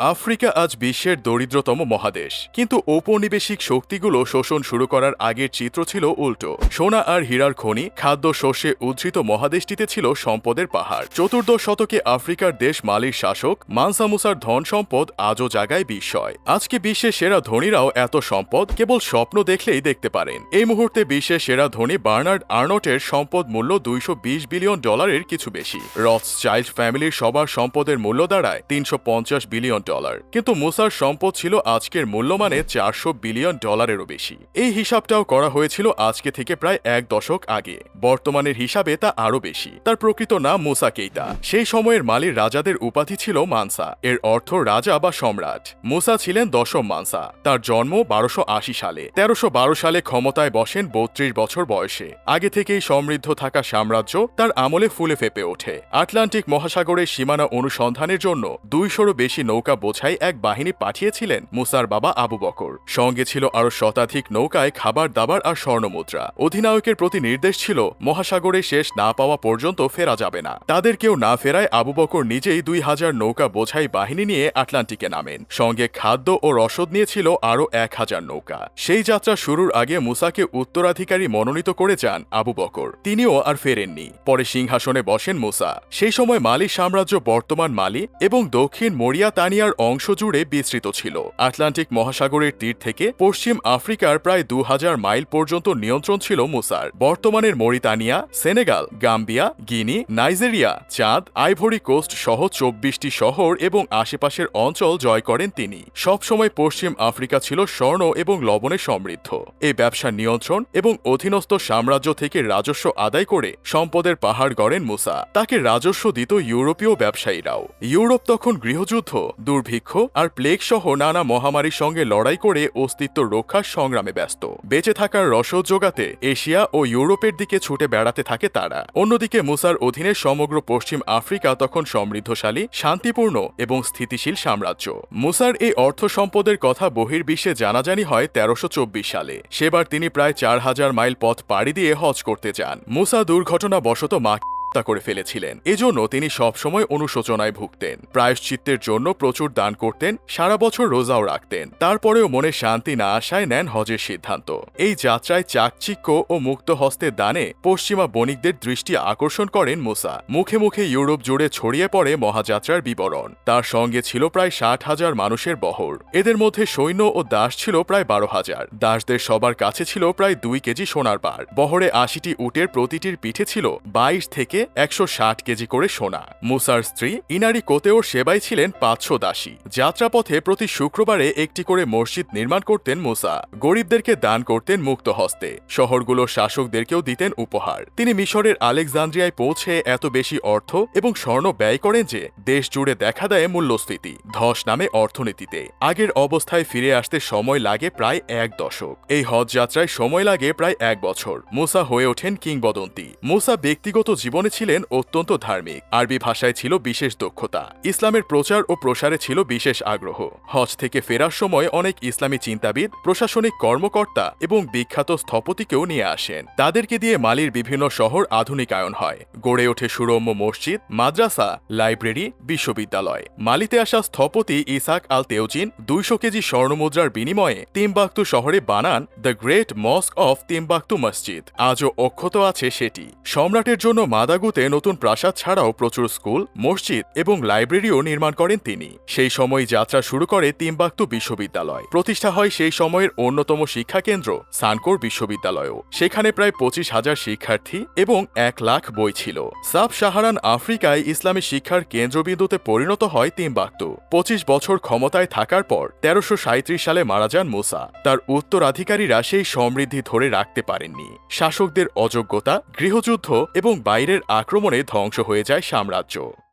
Africa আজ বিশ্বের দরিদ্রতম মহাদেশ। কিন্তু ঔপনিবেশিক শক্তিগুলো শোষণ শুরু করার আগের চিত্র ছিল উল্টো। সোনা আর হীরার খনি, খাদ্য শস্যে উদ্ধৃত মহাদেশটিতে ছিল সম্পদের পাহাড়। চতুর্দশ শতকে আফ্রিকার দেশ মালির শাসক মানসা মুসার ধন সম্পদ আজও জাগায় বিস্ময়। আজকে বিশ্বের সেরা ধনীরাও এত সম্পদ কেবল স্বপ্ন দেখলেই দেখতে পারেন। এই মুহূর্তে বিশ্বের সেরা ধনী বার্নার্ড আর্নটের সম্পদ মূল্য দুইশো বিশ বিলিয়ন ডলারের কিছু বেশি। রথ চাইল্ড ফ্যামিলির সবার সম্পদের মূল্য দাঁড়ায় তিনশো পঞ্চাশ বিলিয়ন ডলার কিন্তু মুসার সম্পদ ছিল আজকের মূল্যমানে চারশো বিলিয়ন ডলারেরও বেশি। এই হিসাবটাও করা হয়েছিল আজকে থেকে প্রায় এক দশক আগে। বর্তমানের হিসাবে তা আরও বেশি। তার প্রকৃত নাম মুসা কেইতা। সেই সময়ের মালির রাজাদের উপাধি ছিল মানসা। এর অর্থ রাজা বা সম্রাট। মুসা ছিলেন দশম মানসা। তার জন্ম বারোশো আশি সালে। তেরোশো সালে ক্ষমতায় বসেন বত্রিশ বছর বয়সে। আগে থেকেই সমৃদ্ধ থাকা সাম্রাজ্য তার আমলে ফুলে ফেপে ওঠে। আটলান্টিক মহাসাগরের সীমানা অনুসন্ধানের জন্য দুইশোরও বেশি নৌকা বোঝাই এক বাহিনী পাঠিয়েছিলেন মুসার বাবা আবু বকর। সঙ্গে ছিল আরও শতাধিক নৌকায় খাবার, দাবার আর স্বর্ণমুদ্রা। অধিনায়কের প্রতি নির্দেশ ছিল, মহাসাগরে শেষ না পাওয়া পর্যন্ত ফেরা যাবে না। তাদের কেউ না ফেরায় আবু বকর নিজেই দুই হাজার নৌকা বোঝাই বাহিনী নিয়ে আটলান্টিকে নামেন। সঙ্গে খাদ্য ও রসদ নিয়েছিল আরও এক হাজার নৌকা। সেই যাত্রা শুরুর আগে মুসাকে উত্তরাধিকারী মনোনীত করে যান আবু বকর। তিনিও আর ফেরেননি। পরে সিংহাসনে বসেন মুসা। সেই সময় মালি সাম্রাজ্য বর্তমান মালি এবং দক্ষিণ মরিয়া তানিয়ার অংশ জুড়ে বিস্তৃত ছিল। আটলান্টিক মহাসাগরের তীর থেকে পশ্চিম আফ্রিকার প্রায় দু হাজার মাইল পর্যন্ত নিয়ন্ত্রণ ছিল মুসার। বর্তমানের Mauritania, Senegal, Gambia, Guinea, Nigeria, Chad, Ivory Coast সহ চব্বিশটি শহর এবং আশেপাশের অঞ্চল জয় করেন তিনি। সবসময় পশ্চিম আফ্রিকা ছিল স্বর্ণ এবং লবণে সমৃদ্ধ। এই ব্যবসা নিয়ন্ত্রণ এবং অধীনস্থ সাম্রাজ্য থেকে রাজস্ব আদায় করে সম্পদের পাহাড় গড়েন মুসা। তাকে রাজস্ব দিত ইউরোপীয় ব্যবসায়ীরাও। ইউরোপ তখন গৃহযুদ্ধ দুর্ভিক্ষ আর প্লেগ সহ নানা মহামারীর সঙ্গে লড়াই করে অস্তিত্ব রক্ষার সংগ্রামে ব্যস্ত। বেঁচে থাকার রসদ যোগাতে এশিয়া ও ইউরোপের দিকে ছুটে বেড়াতে থাকে তারা। অন্যদিকে মুসার অধীনে সমগ্র পশ্চিম আফ্রিকা তখন সমৃদ্ধশালী, শান্তিপূর্ণ এবং স্থিতিশীল সাম্রাজ্য। মুসার এই অর্থ সম্পদের কথা বহির্বিশ্বে জানাজানি হয় তেরোশো সালে। সেবার তিনি প্রায় চার হাজার মাইল পথ পাড়ি দিয়ে হজ করতে যান। মুসা দুর্ঘটনাবশত মা হত্যা করে ফেলেছিলেন। এজন্য তিনি সবসময় অনুশোচনায় ভুগতেন। প্রায়শ্চিত্তের জন্য প্রচুর দান করতেন, সারা বছর রোজাও রাখতেন। তারপরেও মনে শান্তি না আসায় নেন হজের সিদ্ধান্ত। এই যাত্রায় চাকচিক্য ও মুক্ত হস্তে দানে পশ্চিমা বণিকদের দৃষ্টি আকর্ষণ করেন মুসা। মুখে মুখে ইউরোপ জুড়ে ছড়িয়ে পড়ে মহাযাত্রার বিবরণ। তার সঙ্গে ছিল প্রায় ষাট হাজার মানুষের বহর। এদের মধ্যে সৈন্য ও দাস ছিল প্রায় বারো হাজার। দাসদের সবার কাছে ছিল প্রায় দুই কেজি সোনার বার। বহরে আশিটি উটের প্রতিটির পিঠে ছিল বাইশ থেকে একশো ষাট কেজি করে সোনা। মুসার স্ত্রী ইনারি কোতেওর সেবাই ছিলেন পাঁচশো দাসী। যাত্রাপথে প্রতি শুক্রবারে একটি করে মসজিদ নির্মাণ করতেন মুসা। গরিবদেরকে দান করতেন মুক্ত হস্তে। শহরগুলোর শাসকদেরকেও দিতেন উপহার। তিনি মিশরের আলেকজান্দ্রিয়ায় পৌঁছে এত বেশি অর্থ এবং স্বর্ণ ব্যয় করেন যে দেশ জুড়ে দেখা দেয় মূল্যস্ফীতি। ধস নামে অর্থনীতিতে। আগের অবস্থায় ফিরে আসতে সময় লাগে প্রায় এক দশক। এই হজ যাত্রায় সময় লাগে প্রায় এক বছর। মুসা হয়ে ওঠেন কিংবদন্তি। মুসা ব্যক্তিগত জীবনে ছিলেন অত্যন্ত ধার্মিক। আরবি ভাষায় ছিল বিশেষ দক্ষতা। ইসলামের প্রচার ও প্রসারে ছিল বিশেষ আগ্রহ। হজ থেকে ফেরার সময় অনেক ইসলামী চিন্তাবিদ, প্রশাসনিক কর্মকর্তা এবং বিখ্যাত স্থপতিকেও নিয়ে আসেন। তাদেরকে দিয়ে মালির বিভিন্ন শহর আধুনিকায়ন হয়। গড়ে ওঠে সুরম্য মসজিদ, মাদ্রাসা, লাইব্রেরি, বিশ্ববিদ্যালয়। মালিতে আসা স্থপতি ইসাক আল তেওজিন দুইশো কেজি স্বর্ণমুদ্রার বিনিময়ে তিমবাক্তু শহরে বানান the great mosque of Timbuktu মসজিদ। আজও অক্ষত আছে সেটি। সম্রাটের জন্য মাদাগুতে নতুন প্রাসাদ ছাড়াও প্রচুর স্কুল, মসজিদ এবং লাইব্রেরিও নির্মাণ করেন তিনি। সেই সময় যাত্রা শুরু করে তিমবাক্তু বিশ্ববিদ্যালয়। প্রতিষ্ঠা হয় সেই সময়ের অন্যতম শিক্ষা কেন্দ্র সানকোর বিশ্ববিদ্যালয়ও। সেখানে প্রায় পঁচিশ হাজার শিক্ষার্থী এবং এক লাখ বই ছিল। সাব সাহারান আফ্রিকায় ইসলামী শিক্ষার কেন্দ্রবিন্দুতে পরিণত হয় তিমবাক্তু। পঁচিশ বছর ক্ষমতায় থাকার পর তেরোশো সালে মারা যান মুসা। তার উত্তরাধিকারীরা সেই সমৃদ্ধি ধরে রাখতে পারেননি। শাসকদের অযোগ্যতা, গৃহযুদ্ধ এবং বাইরের আক্রমণে ধ্বংস হয়ে যায় সাম্রাজ্য।